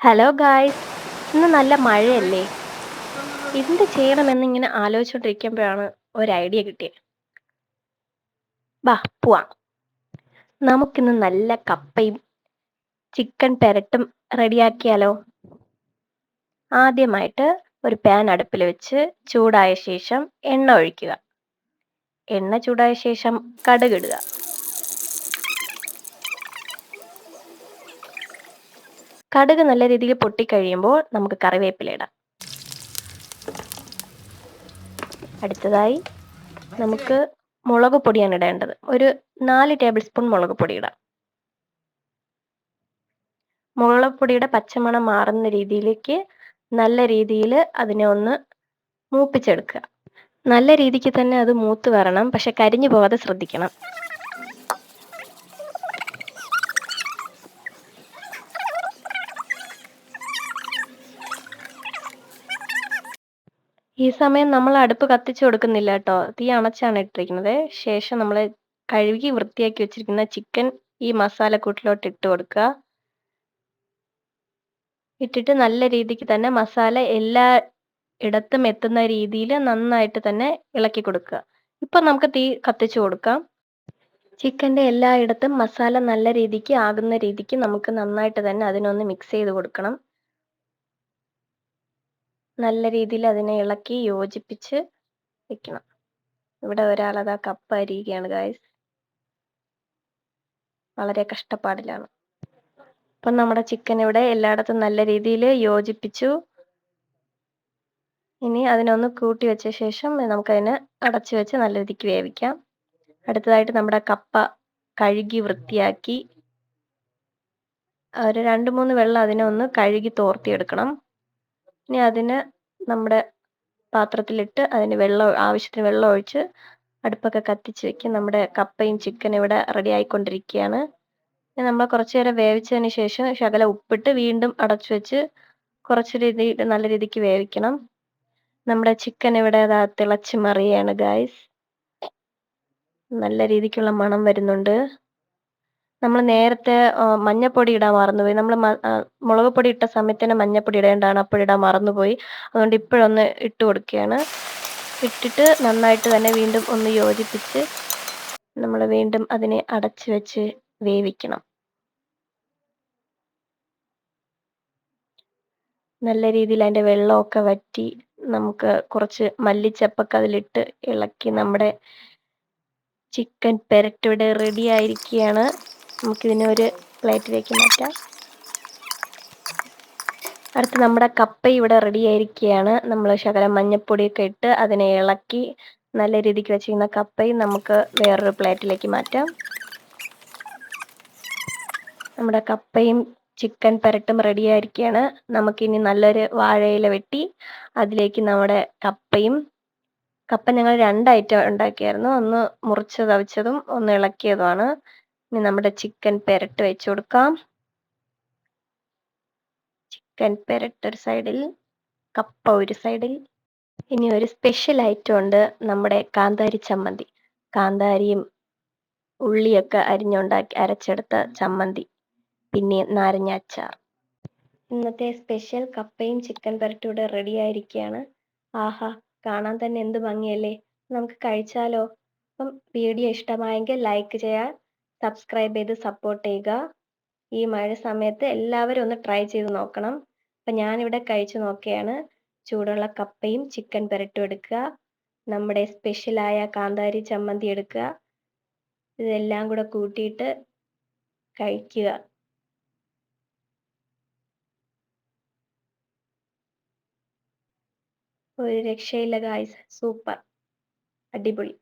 Hello guys ഇന്ന് നല്ല മഴയല്ലേ? എന്ത് ചെയ്യണമെന്നിങ്ങനെ ആലോചിച്ചുകൊണ്ടിരിക്കുമ്പോഴാണ് ഒരു ഐഡിയ കിട്ടിയത് ബാ പോവാം. നമുക്കിന്ന് നല്ല കപ്പയും ചിക്കൻ പെരട്ടും റെഡിയാക്കിയാലോ? ആദ്യമായിട്ട് ഒരു പാൻ അടുപ്പിൽ വെച്ച് ചൂടായ ശേഷം എണ്ണ ഒഴിക്കുക. എണ്ണ ചൂടായ ശേഷം കടുകിടുക കടുക് നല്ല രീതിയിൽ പൊട്ടിക്കഴിയുമ്പോൾ നമുക്ക് കറിവേപ്പില ഇടാം. അടുത്തതായി നമുക്ക് മുളക് പൊടിയാണ് ഇടേണ്ടത്. ഒരു നാല് ടേബിൾ സ്പൂൺ മുളക് പൊടി ഇടാം. മുളക് പൊടിയുടെ പച്ചമണം മാറുന്ന രീതിയിലേക്ക് നല്ല രീതിയിൽ അതിനെ ഒന്ന് മൂപ്പിച്ചെടുക്കുക. നല്ല രീതിക്ക് തന്നെ അത് മൂത്ത് വരണം. പക്ഷെ കരിഞ്ഞു പോകാതെ ശ്രദ്ധിക്കണം. ഈ സമയം നമ്മൾ അടുപ്പ് കത്തിച്ചു കൊടുക്കുന്നില്ല കേട്ടോ. തീ അണച്ചാണ് ഇട്ടിരിക്കുന്നത്. ശേഷം നമ്മൾ കഴുകി വൃത്തിയാക്കി വെച്ചിരിക്കുന്ന ചിക്കൻ ഈ മസാലക്കൂട്ടിലോട്ട് ഇട്ട് കൊടുക്കുക. ഇട്ടിട്ട് നല്ല രീതിക്ക് തന്നെ മസാല എല്ലാ ഇടത്തും എത്തുന്ന രീതിയിൽ നന്നായിട്ട് തന്നെ ഇളക്കി കൊടുക്കുക. ഇപ്പൊ നമുക്ക് തീ കത്തിച്ചു കൊടുക്കാം. ചിക്കന്റെ എല്ലായിടത്തും മസാല നല്ല രീതിക്ക് ആകുന്ന രീതിക്ക് നമുക്ക് നന്നായിട്ട് തന്നെ അതിനൊന്ന് മിക്സ് ചെയ്ത് കൊടുക്കണം. നല്ല രീതിയിൽ അതിനെ ഇളക്കി യോജിപ്പിച്ച് വെക്കണം. ഇവിടെ ഒരാളതാ കപ്പ അരിയുകയാണ് ഗായ്സ് വളരെ കഷ്ടപ്പാടിലാണ്. അപ്പം നമ്മുടെ ചിക്കൻ ഇവിടെ എല്ലായിടത്തും നല്ല രീതിയിൽ യോജിപ്പിച്ചു. ഇനി അതിനൊന്ന് കൂട്ടി വെച്ച ശേഷം നമുക്കതിനെ അടച്ചു വെച്ച് നല്ല രീതിക്ക് വേവിക്കാം. അടുത്തതായിട്ട് നമ്മുടെ കപ്പ കഴുകി വൃത്തിയാക്കി. ഒരു രണ്ട് മൂന്ന് വെള്ളം അതിനെ ഒന്ന് കഴുകി തോർത്തിയെടുക്കണം. ഇനി അതിന് നമ്മുടെ പാത്രത്തിലിട്ട് അതിന് വെള്ളം ആവശ്യത്തിന് വെള്ളം ഒഴിച്ച് അടുപ്പൊക്കെ കത്തിച്ച് വെക്കും നമ്മുടെ കപ്പയും ചിക്കനും ഇവിടെ റെഡി ആയിക്കൊണ്ടിരിക്കുകയാണ്. നമ്മൾ കുറച്ച് നേരം വേവിച്ചതിന് ശേഷം ശകല ഉപ്പിട്ട് വീണ്ടും അടച്ചു വെച്ച് കുറച്ച് രീതി നല്ല രീതിക്ക് വേവിക്കണം. നമ്മുടെ ചിക്കൻ ഇവിടെ അതാ തിളച്ച് മറിയാണ് ഗായ്സ് നല്ല രീതിക്കുള്ള മണം വരുന്നുണ്ട്. നമ്മൾ നേരത്തെ മഞ്ഞപ്പൊടി ഇടാൻ മറന്നുപോയി. നമ്മൾ മുളക് പൊടി ഇട്ട സമയത്ത് തന്നെ മഞ്ഞപ്പൊടി ഇടേണ്ടതാണ് അപ്പോഴിടാൻ മറന്നുപോയി. അതുകൊണ്ട് ഇപ്പോഴൊന്ന് ഇട്ട് കൊടുക്കുകയാണ്. ഇട്ടിട്ട് നന്നായിട്ട് തന്നെ വീണ്ടും ഒന്ന് യോജിപ്പിച്ച് നമ്മൾ വീണ്ടും അതിനെ അടച്ചു വെച്ച് വേവിക്കണം. നല്ല രീതിയിൽ അതിന്റെ വെള്ളമൊക്കെ വറ്റി നമുക്ക് കുറച്ച് മല്ലിച്ചപ്പൊക്കെ അതിലിട്ട് ഇളക്കി നമ്മുടെ ചിക്കൻ പെരട്ടിവിടെ റെഡി ആയിരിക്കുകയാണ്. നമുക്കിതിനെ ഒരു പ്ലേറ്റിലേക്ക് മാറ്റാം. അടുത്ത് നമ്മുടെ കപ്പ ഇവിടെ റെഡി ആയിരിക്കുകയാണ്. നമ്മൾ ശകലം മഞ്ഞപ്പൊടിയൊക്കെ ഇട്ട് അതിനെ ഇളക്കി നല്ല രീതിക്ക് വെച്ചിരിക്കുന്ന കപ്പയും നമുക്ക് വേറൊരു പ്ലേറ്റിലേക്ക് മാറ്റാം. നമ്മുടെ കപ്പയും ചിക്കൻ പെരട്ടും റെഡി ആയിരിക്കുകയാണ്. നമുക്കിനി നല്ലൊരു വാഴയില വെട്ടി അതിലേക്ക് നമ്മുടെ കപ്പയും കപ്പ ഞങ്ങൾ രണ്ട് ഐറ്റം ഉണ്ടാക്കിയായിരുന്നു. ഒന്ന് മുറിച്ച് തവിച്ചതും ഒന്ന് ഇളക്കിയതുമാണ്. ഇനി നമ്മുടെ ചിക്കൻ പെരട്ട് വെച്ച് കൊടുക്കാം. ചിക്കൻ പെരട്ട് ഒരു സൈഡിൽ കപ്പ ഒരു സൈഡിൽ ഇനി ഒരു സ്പെഷ്യൽ ഐറ്റം ഉണ്ട് നമ്മുടെ കാന്താരി ചമ്മന്തി. കാന്താരിയും ഉള്ളിയൊക്കെ അരിഞ്ഞുണ്ടാക്കി അരച്ചെടുത്ത ചമ്മന്തി. പിന്നെ നാരങ്ങ അച്ചാർ. ഇന്നത്തെ സ്പെഷ്യൽ കപ്പയും ചിക്കൻ പെരട്ടും ഇവിടെ റെഡി ആയിരിക്കുകയാണ് ആഹാ കാണാൻ തന്നെ എന്ത് ഭംഗിയല്ലേ. നമുക്ക് കഴിച്ചാലോ. അപ്പം വീഡിയോ ഇഷ്ടമായെങ്കിൽ ലൈക്ക് ചെയ്യാൻ സബ്സ്ക്രൈബ് ചെയ്ത് സപ്പോർട്ട് ചെയ്യുക. ഈ മഴ സമയത്ത് എല്ലാവരും ഒന്ന് ട്രൈ ചെയ്ത് നോക്കണം. അപ്പം ഞാനിവിടെ കഴിച്ചു നോക്കിയാണ്. ചൂടുള്ള കപ്പയും ചിക്കൻ പെരട്ടും എടുക്കുക. നമ്മുടെ സ്പെഷ്യലായ കാന്താരി ചമ്മന്തി എടുക്കുക. ഇതെല്ലാം കൂടെ കൂട്ടിയിട്ട് കഴിക്കുക. ഒരു രക്ഷയില്ല ഗായ്സ് സൂപ്പർ അടിപൊളി.